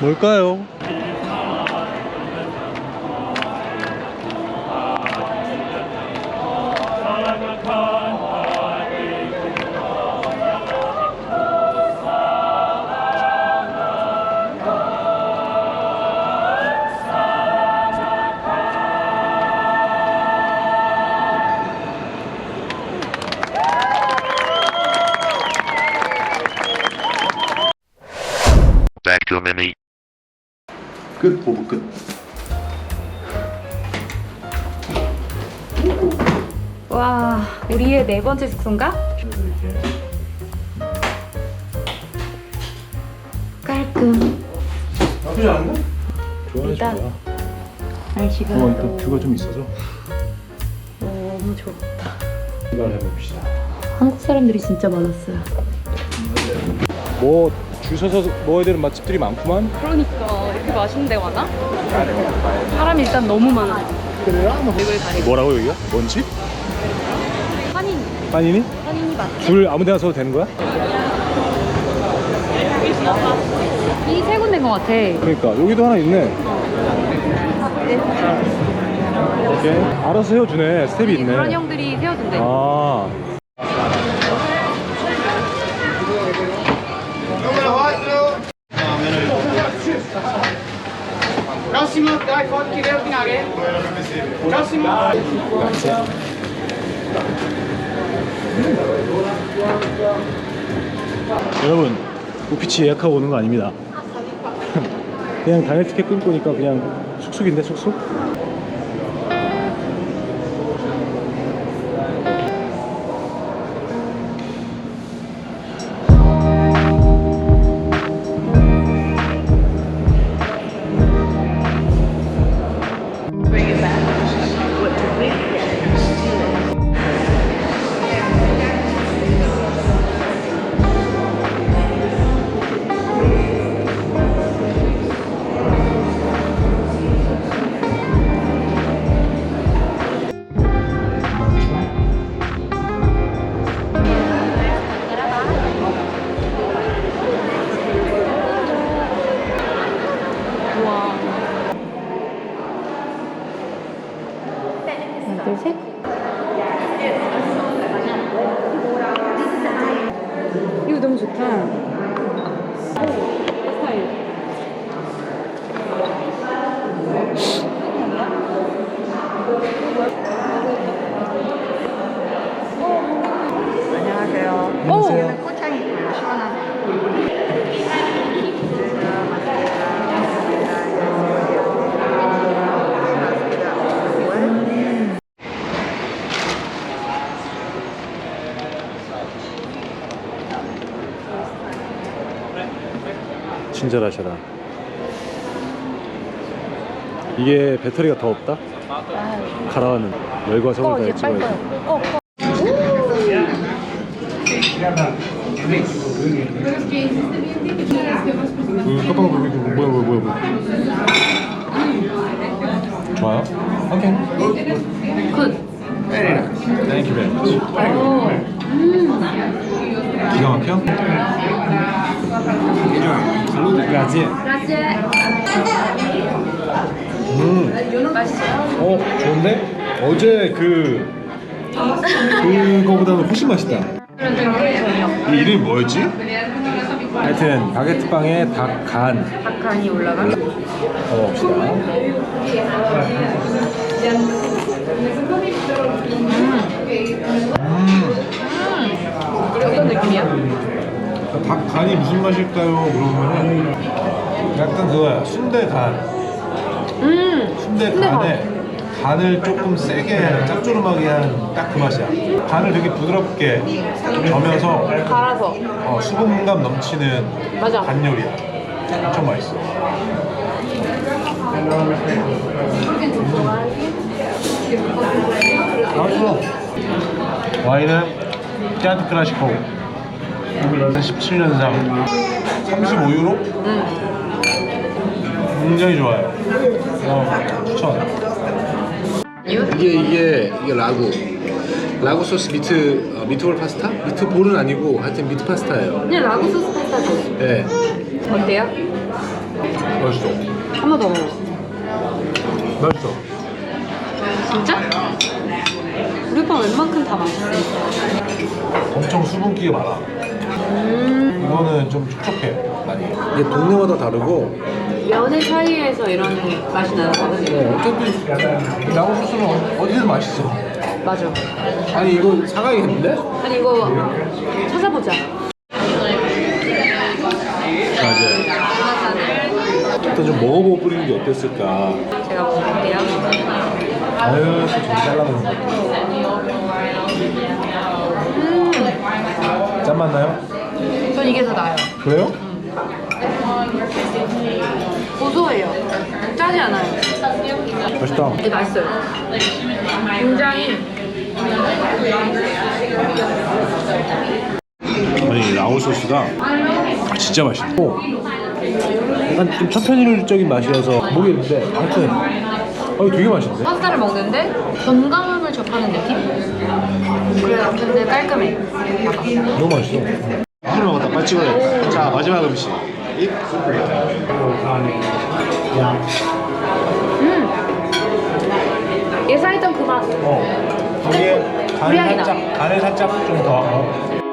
뭘까요? Back to Mimi. 끝 보부 끝. 와, 우리의 네 번째 숙소인가? 깔끔. 나쁘지 않은데? 좋아요 일단 좋아. 날씨가 어, 또또 뷰가 좀 있어서 너무 좋다. 이걸 해봅시다. 한국 사람들이 진짜 많았어요. 뭐줄 서서 먹어야 되는 맛집들이 많구만. 그러니까 이렇게 맛있는 데 많아? 사람이 일단 너무 많아. 얼굴 가리고. 뭐라고 여기가? 뭔지? 한인, 한인이? 한인이 맞지? 줄 아무 데나 서도 되는 거야? 이 세 군데인 것 같아. 그러니까 여기도 하나 있네. 이렇게 알아서 세워주네. 스텝이 있네. 그런 형들이 세워준대. 아. Próximo, dai foto que deu finale. Próximo. 여러분 우피치 예약하고 오는 거 아닙니다. 그냥 당일 티켓 끊고 오니까 그냥 숙숙인데 숙숙? 둘, 셋. 이거 너무 좋다. 스타일. 안녕하세요. 안녕하세요. 꽃향이 있고요. 시원한. 친절하셔라. 이게 배터리가 더 없다? 갈아왔는 열과 성을 다해 찍어야 돼. 어, 그 깜빡 뭐야 뭐야 뭐야 뭐야 좋아요? 오케이 굿. Thank you very much 기가 막혀? 가지 음. 어 좋은데? 어제 그 그거보다는 훨씬 맛있다 이 이름이 뭐였지? 하여튼 바게트 빵에 닭간 박한이 올라가. 먹어봅시다 닭 간이 무슨 맛일까요? 물어보면 약간 그거야 순대 간 음. 순대 순대 간. 간에 간을 조금 세게 짭조름하게 한 딱 그 맛이야 간을 되게 부드럽게 점여서 갈아서. 어, 수분감 넘치는 맞아. 간 요리야 엄청 맛있어 맛있어 와인은 띠안트 클라시코 17년상 35유로? 굉장히 좋아요 어, 추천 이게 이게 이게 라구 라구 소스 미트 어, 미트볼 파스타 미트볼은 아니고 하여튼 미트 파스타예요. 그냥 라구 소스 파스타죠. 네. 어때요? 맛있어. 한 번 더 먹어. 맛있어. 진짜? 우리 오빠 웬만큼 다 맛있어. 엄청 수분기가 많아. 음. 이거는 좀 촉촉해 많이. 이게 동네마다 다르고 면의 차이에서 이런 맛이 나는 거거든. 어차피 라구 소스는 어- 어디든 맛있어. 맞아. 아니 이거 사가야겠는데? 아니 이거 찾아보자. 자 이제 일단 좀 먹어보고 뿌리는 게 어땠을까. 제가 먹어볼게요. 아유 또 저기 잘라놓은 거. 짠 맞나요? 전 이게 더 나아요. 그래요? 고소해요. 짜지 않아요. 맛있다. 이게 맛있어요. 굉장히 아니 라오 소스가 진짜 맛있고 약간 좀 천편일적인 맛이어서 모르겠는데 아무튼 어 되게 맛있는데? 파스타를 먹는데 건강을 접하는 느낌? 그래요. 근데 깔끔해. 너무 맛있어. 술 먹었다 빨리 찍어야겠다. 자 마지막 음식. 이 예상했던 그 맛. 어. 거기에 간을. 살짝 간을 살짝 좀 더.